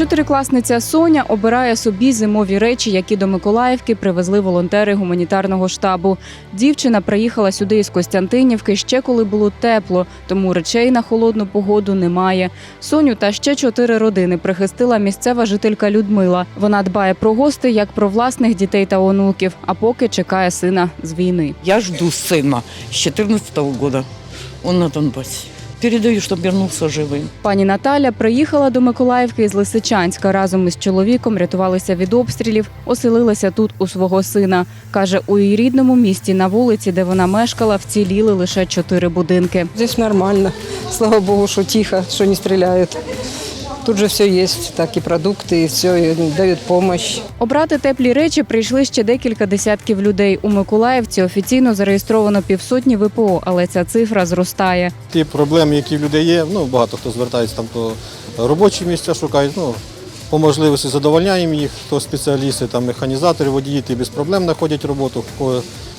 Чотирикласниця Соня обирає собі зимові речі, які до Миколаївки привезли волонтери гуманітарного штабу. Дівчина приїхала сюди із Костянтинівки ще коли було тепло, тому речей на холодну погоду немає. Соню та ще чотири родини прихистила місцева жителька Людмила. Вона дбає про гостей як про власних дітей та онуків, а поки чекає сина з війни. Я жду сына с 14 года. Он на Донбассе. Передаю, щоб вернувся живим. Пані Наталя приїхала до Миколаївки із Лисичанська. Разом із чоловіком рятувалися від обстрілів, оселилася тут у свого сина. Каже, у її рідному місті на вулиці, де вона мешкала, вціліли лише чотири будинки. Здесь нормально. Слава богу, що тихо, що не стреляют. Тут же все есть, так и продукты, и все, и дают помощь. Обрати теплі речі прийшли ще декілька десятків людей. У Миколаївці офіційно зареєстровано півсотні ВПО, але ця цифра зростає. Ті проблеми, які в людей є, ну багато хто звертається там, то робочі місця шукають. Ну по можливості задовольняємо їх, хто спеціалісти, там механізатори, водії, ті без проблем знаходять роботу.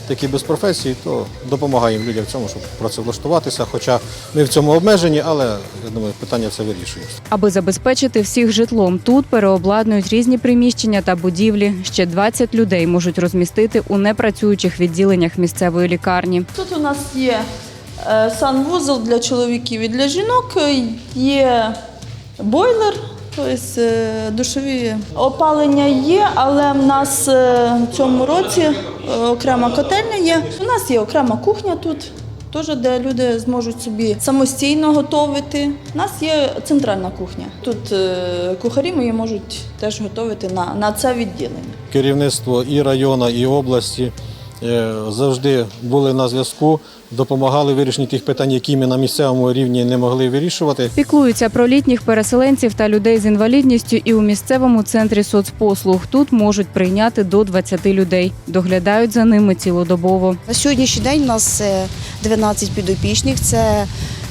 Такі без професії, то допомагаємо людям в цьому, щоб працевлаштуватися. Хоча ми в цьому обмежені, але я думаю, питання це вирішується. Аби забезпечити всіх житлом, тут переобладнують різні приміщення та будівлі. Ще 20 людей можуть розмістити у непрацюючих відділеннях місцевої лікарні. Тут у нас є е, санвузол для чоловіків і для жінок, е, є бойлер, тобто е, душові опалення є, але в нас е, в цьому році е, окрема котельня є. У нас є окрема кухня тут. Теж, де люди зможуть собі самостійно готувати. У нас є центральна кухня. Тут кухарі мої можуть теж готувати на, на це відділення. Керівництво і району, і області завжди були на зв'язку, допомагали вирішенні тих питань, які ми на місцевому рівні не могли вирішувати. Піклуються про літніх переселенців та людей з інвалідністю і у місцевому центрі соцпослуг. Тут можуть прийняти до 20 людей. Доглядають за ними цілодобово. На сьогоднішній день у нас е, 12 підопічних. Це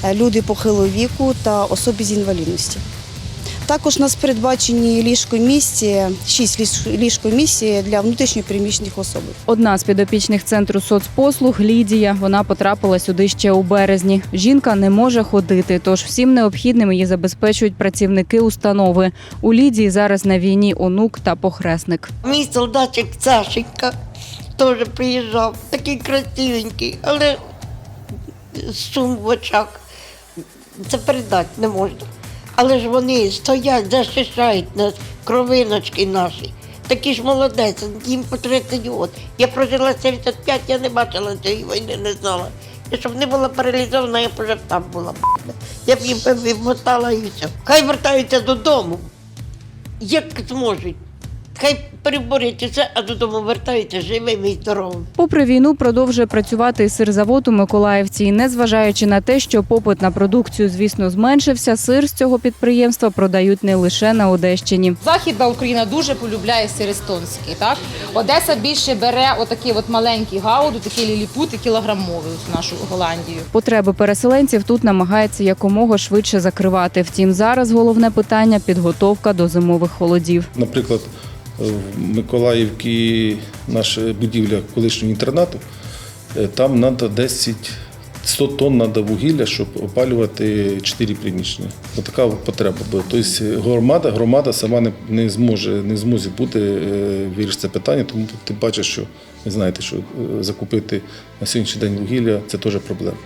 е, люди похилого віку та особи з інвалідністю. Також у нас передбачені ліжкомісці, 6 ліжкомісій для внутрішньопереміщених особ. Одна з підопічних центру соцпослуг Лідія. Вона потрапила сюди ще у березні. Жінка не може ходити, тож всім необхідним її забезпечують працівники установи. У Лідії зараз на війні онук та похресник. Мій солдатик Сашенька теж приїжджав, такий красивенький, але сум в очах. Це передати не можна. Але ж вони стоять, захищають нас, кровиночки наші. Такі ж молодець, їм по 30 років. Я прожила 75, я не бачила цієї війни, не знала. Я щоб не була паралізована, я б вже там була. Я б їм вмотала і все. Хай вертаються додому, як зможуть. Хай переборють усе, а додому вертаються живими і здоровими. Попри війну, продовжує працювати і сирзавод у Миколаївці. І незважаючи на те, що попит на продукцію, звісно, зменшився, сир з цього підприємства продають не лише на Одещині. Західна Україна дуже полюбляє сир естонський. Так Одеса більше бере отакий от маленький гауду, такий ліліпут і кілограмовий ось в нашу Голландію. Потреби переселенців тут намагається якомога швидше закривати. Втім, зараз головне питання підготовка до зимових холодів. Наприклад, в Миколаївці наша будівля колишнього інтернату, е, там треба 10 100 тонн треба вугілля, щоб опалювати 4 приміщення. Ось така потреба буде. Тобто громада, громада сама не, не зможе не в змозі бути е, вирішити це питання, тому ти бачиш, що ви знаєте, що е, закупити на сьогоднішній день вугілля це теж проблема.